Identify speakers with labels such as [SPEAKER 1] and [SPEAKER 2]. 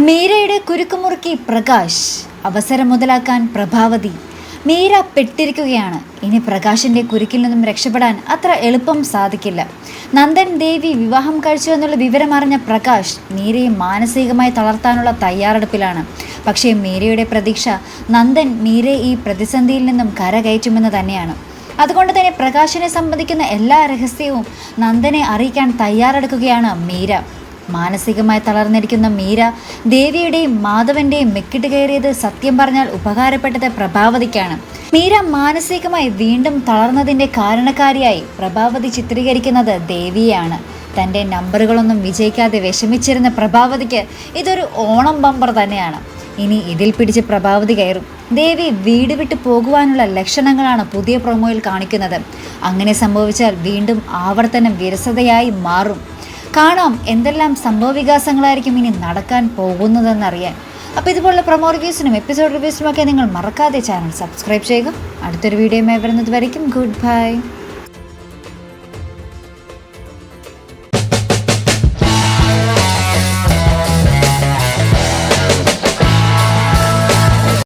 [SPEAKER 1] മീരയുടെ കുരുക്കുമുറുക്കി പ്രകാശ് അവസരം മുതലാക്കാൻ പ്രഭാവതി. മീര പെട്ടിരിക്കുകയാണ്. ഇനി പ്രകാശിന്റെ കുരുക്കിൽ നിന്നും രക്ഷപ്പെടാൻ അത്ര എളുപ്പം സാധിക്കില്ല. നന്ദൻ ദേവി വിവാഹം കഴിച്ചു എന്നുള്ള വിവരം അറിഞ്ഞ പ്രകാശ് മീരയെ മാനസികമായി തളർത്താനുള്ള തയ്യാറെടുപ്പിലാണ്. പക്ഷേ മീരയുടെ പ്രതീക്ഷ നന്ദൻ മീരയെ ഈ പ്രതിസന്ധിയിൽ നിന്നും കരകയറ്റുമെന്ന് തന്നെയാണ്. അതുകൊണ്ട് തന്നെ പ്രകാശിനെ സംബന്ധിക്കുന്ന എല്ലാ രഹസ്യവും നന്ദനെ അറിയിക്കാൻ തയ്യാറെടുക്കുകയാണ് മീര. മാനസികമായി തളർന്നിരിക്കുന്ന മീര ദേവിയുടെയും മാധവന്റെയും മെക്കിട്ട് കയറിയത് സത്യം പറഞ്ഞാൽ ഉപകാരപ്പെട്ടത് പ്രഭാവതിക്കാണ്. മീര മാനസികമായി വീണ്ടും തളർന്നതിന്റെ കാരണക്കാരിയായി പ്രഭാവതി ചിത്രീകരിക്കുന്നത് ദേവിയാണ് തന്റെ നമ്പറുകളൊന്നും വിജയിക്കാതെ വിഷമിച്ചിരുന്ന പ്രഭാവതിക്ക് ഇതൊരു ഓണം ബമ്പർ തന്നെയാണ്. ഇനി ഇതിൽ പിടിച്ച് പ്രഭാവതി കയറും. ദേവി വീട് വിട്ടു പോകുവാനുള്ള ലക്ഷണങ്ങളാണ് പുതിയ പ്രൊമോയിൽ കാണിക്കുന്നത്. അങ്ങനെ സംഭവിച്ചാൽ വീണ്ടും ആവർത്തനം വിരസതയായി മാറും. കാണാം. എന്തെല്ലാം സംഭവവികാസങ്ങളായിരിക്കും ഇനി നടക്കാൻ പോകുന്നതെന്നറിയാൻ. അപ്പോൾ ഇതുപോലുള്ള പ്രൊമോ റിവ്യൂസിനും എപ്പിസോഡ് റിവ്യൂസിനും ഒക്കെ നിങ്ങൾ മറക്കാതെ ചാനൽ സബ്സ്ക്രൈബ് ചെയ്യുക. അടുത്തൊരു വീഡിയോയുമായി വരുന്നത് വരയ്ക്കും. Good bye